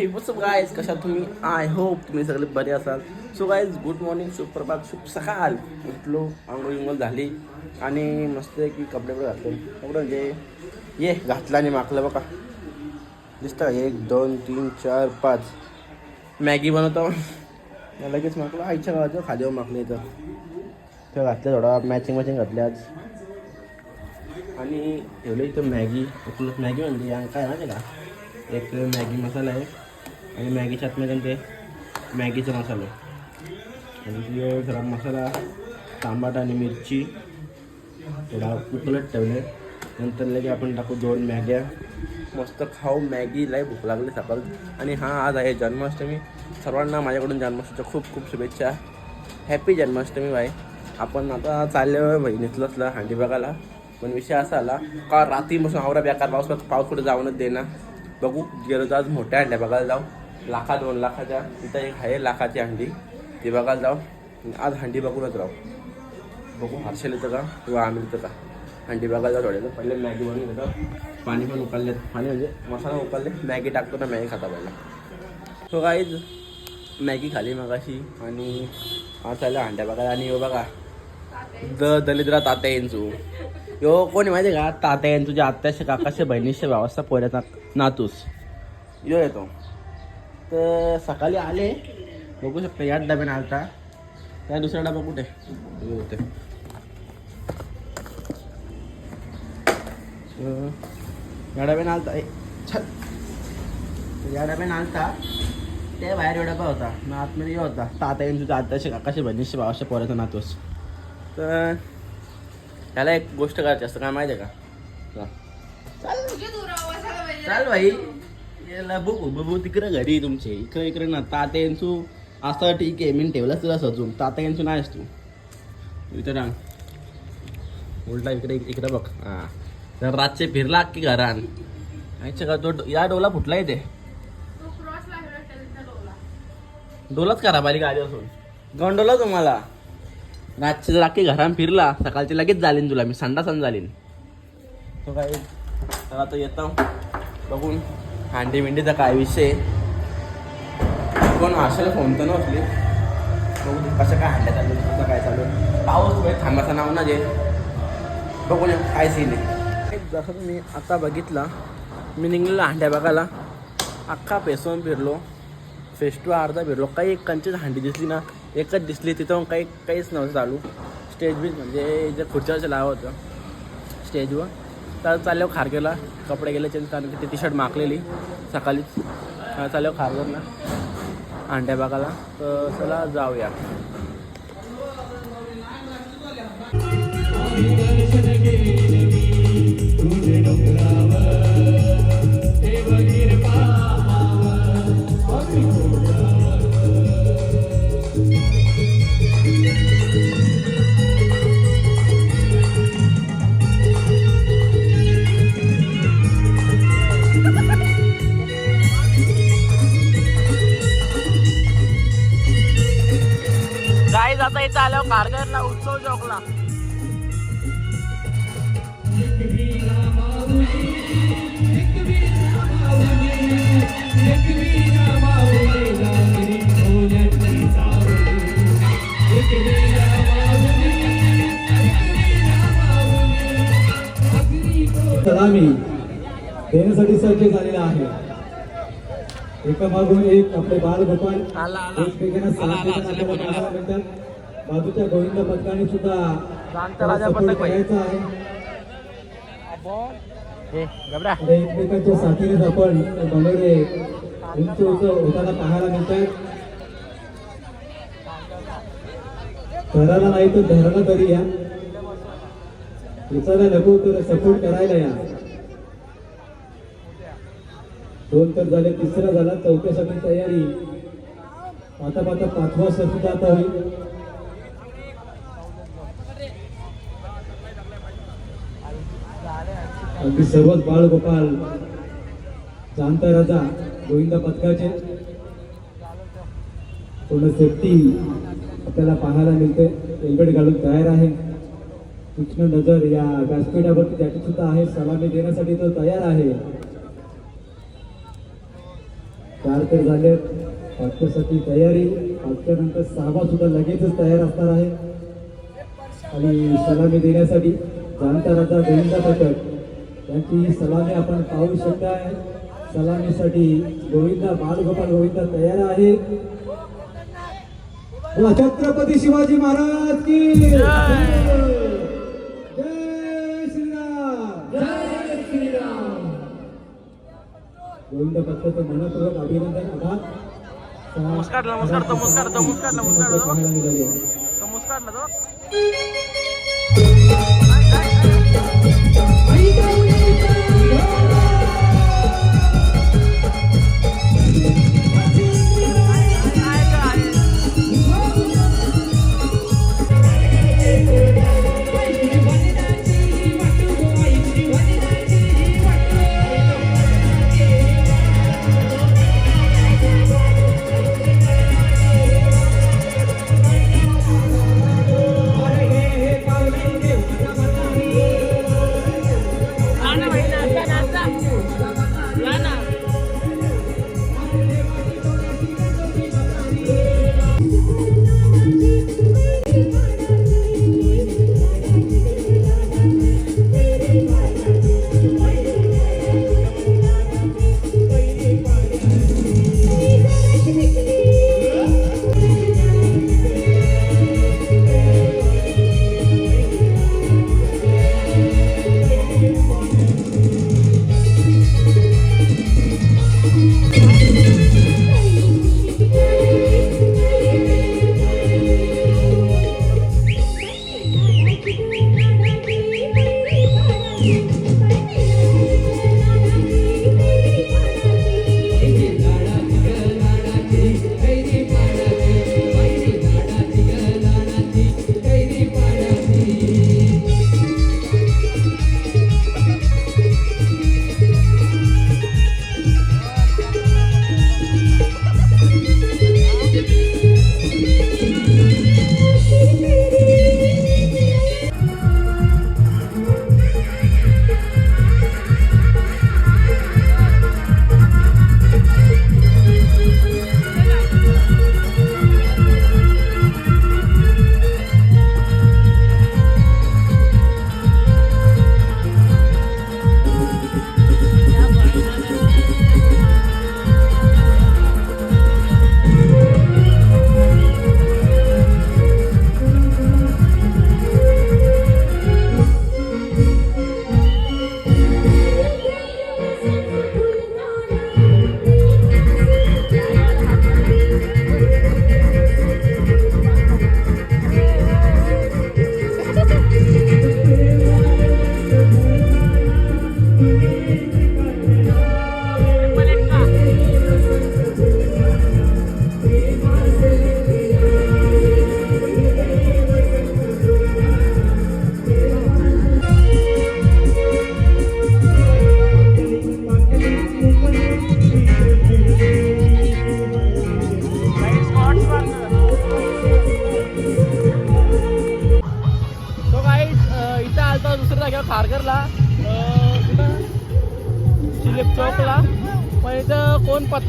हे वसप गायज कशा तुम्ही? आय होप तुम्ही सगळे बरे असाल. सो गायज गुड मॉर्निंग सुप्रभात सुख शुभ सकाळ. उठलो आंघोळ विंगोळ झाली आणि मस्त की कपडे वगैरे घातले. कपडे म्हणजे ये घातला आणि माकलं बघा. दिसतं का? एक दोन तीन चार पाच. मॅगी बनवतो. लगेच माकलं आईच्या गावाचं खाद्यावर माकलं इथं. तर घातलं थोडा. मॅचिंग मॅचिंग घातले आज. आणि ठेवलं इथं मॅगी. आपलं मॅगी म्हणजे काय ना त्याला एक मॅगी मसाला आहे. आणि मॅगीच्या आतमध्ये ते मॅगीचा मसाला आणि गरम मसाला तांबाट आणि मिरची थोडा उकलत ठेवले. नंतर लगे आपण टाकू दोन मॅग्या. मस्त खाऊ मॅगी लय भूक लागली सकाळ. आणि हां आज आहे जन्माष्टमी. सर्वांना माझ्याकडून जन्माष्टमीच्या खूप खूप शुभेच्छा. हॅपी जन्माष्टमी बाय आपण आता चाललो बहिणीतलं असलं हांडी बघायला. पण विषय असा आला का रात्रीपासून आवरा बेकार पाऊस पाऊस कुठे जाऊनच देणार बघू गेलो तर आज मोठ्या हांड्या बघायला जाऊ. लाखा दोन लाखाच्या तिथं एक आहे लाखाची हंडी. ती बघायला जाऊ. आज हंडी बघूनच राहू. बघू हर्षल येतं का किंवा आम्ही येतं का? हंडी बघायला जाऊ थोड्या पहिले मॅगी बनवून घेतो. पाणी पण उकळले पाणी म्हणजे मसाला उकळले मॅगी टाकतो ना मॅगी खाता पहिला. सो काहीच मॅगी खाली मगाशी आणि आज चाललं हंड्या बघायला. आणि यो बघा द दलिद्रा तात्या यांचू यो कोणी माहिती आहे का? तात्या यांचू जे आत्याशे काकाशे बहिणीशे व्यवस्था पोऱ्याचा नातूस. यो येतो. तर सकाळी आले. बघू शकता याच डब्याने आलता. त्या दुसरा डबा कुठे? होते. या डब्याने आलता. या डब्याने आलता. ते बाहेर एवढा डबा होता. मग आतमध्ये यो होता. तात्या यांचू आत्याशे काकाशे बहिणीशे भावाशे पोऱ्याचा नातूस. तर त्याला एक गोष्ट करायची असतं. काय माहिती आहे का? चल. चाल भाई याला बघू बघू तिकडं घरी तुमचे. इकडे इकडे ना तात्या यांचू असं ठीक आहे. मी ठेवलाच तुला सजून तात्या यांचू नाहीस तू. इथं रांग उलटा इकडे इकडे बघ. हां. तर रातचे फिरला की घरान. आयच्या का तो या डोला फुटला इथे. डोलाच करा बारी गाडी असून. गंडोला तुम्हाला. रातचे जर अख्खी घरान फिरला. सकाळची लगेच जालीन तुला. मी संडासन जालीन. तो काय तर आता येतो. बघून. हांडी मिंडीचा काय विषय कोण आशाला फोन तर नसली बघू कसं काय हांड्या चालू कसं काय चालू आहे. पाऊस म्हणजे थांबाचं नाव ना जे बघू ना काय सीन आहे. जसं तुम्ही आता बघितला मी निघलेला हांड्या बघायला. अख्खा पेसवून फिरलो. फेस्टिवल अर्धा फिरलो. काही एक कंचीच हांडी दिसली ना एकच दिसली तिथं काही काहीच नव्हतं चालू. स्टेज बीच म्हणजे जे खुर्च्यावरचं लावं होतं. स्टेजवर तर चालल्यावर खारगेला कपडे गेले चेंज कारण की ती टी शर्ट माकलेली सकाळीच तर चालल्यावर खारगरला अंड्या बागाला. तर चला जाऊया. खारगरला उत्सव चौकला सलामी देण्यासाठी सज्ज झालेला आहे. एका मागून एक आपले आला, आला. एकमेकांना बाजूच्या गोविंद पथकाने सुद्धा. करायचा आहे. एकमेकांच्या साथीनेच आपण मनोरे उंच उंच होताना पाहायला मिळतात घराला नाही तर धराला तरी या. विचारायला नको तर सपोर्ट करायला या. दोन तर झाले तिसरा झाला चौथ्यासाठी तयारी. पाहता पाहता पाचवा सर आता होईल. अगदी सर्वच बाळगोपाल जाणता राजा गोविंदा पथकाचे पूर्ण सेफ्टी आपल्याला पाहायला मिळते. हेल्मेट घालून तयार आहे. तीक्ष्ण नजर या व्यासपीठावरती त्याची सुद्धा आहे. सलामी देण्यासाठी तो तयार आहे. चार तर झाले. पाचव्यासाठी तयारी. पाचव्यानंतर सहावा सुद्धा लगेचच तयार असणार आहे. आणि सलामी देण्यासाठी राजा गोविंदा पथक त्यांची सलामी आपण पाहू शकताय. सलामीसाठी गोविंदा बालगोपाल गोविंदा तयार आहे छत्रपती शिवाजी महाराज की जय! श्रीराम जय श्रीराम! गोविंद पथकाचं मनपूर्वक अभिनंदन आभार नमस्कार, नमस्कार, नमस्कार, नमस्कार, नमस्कार. पाहायला मिळाले आहे. तो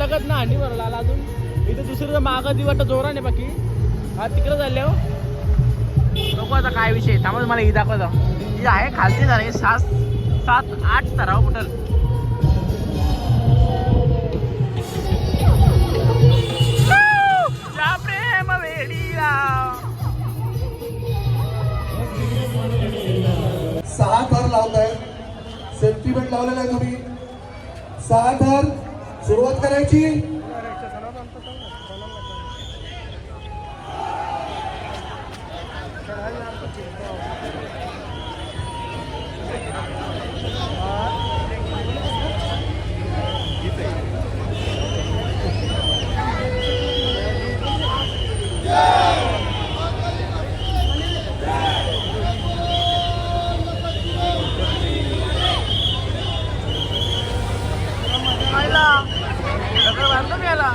पत्ताकत ना हानी भरला अजून. इथं दुसरं मागं ती वाटतं जोराने बाकी. हा तिकडं झाले हो. नको आता काय विषय? थांबा मला ही दाखवतो. ही आहे खालती झाले सात सात आठ सराव कुठं? प्रेम वेडीला. सहा थर लावताय. सेफ्टी बेल्ट लावलेला आहे तुम्ही. सहा थर. सुरुवात करायची आयला सगळं बांधलं मी याला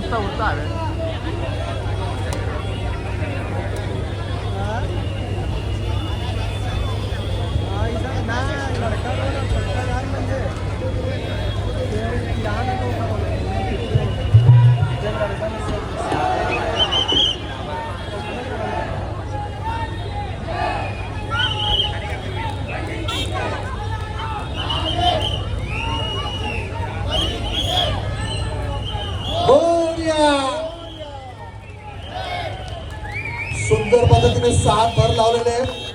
तुझा तुम्ही आहे नुसता सुंदर पद्धतीने सात भर लावलेले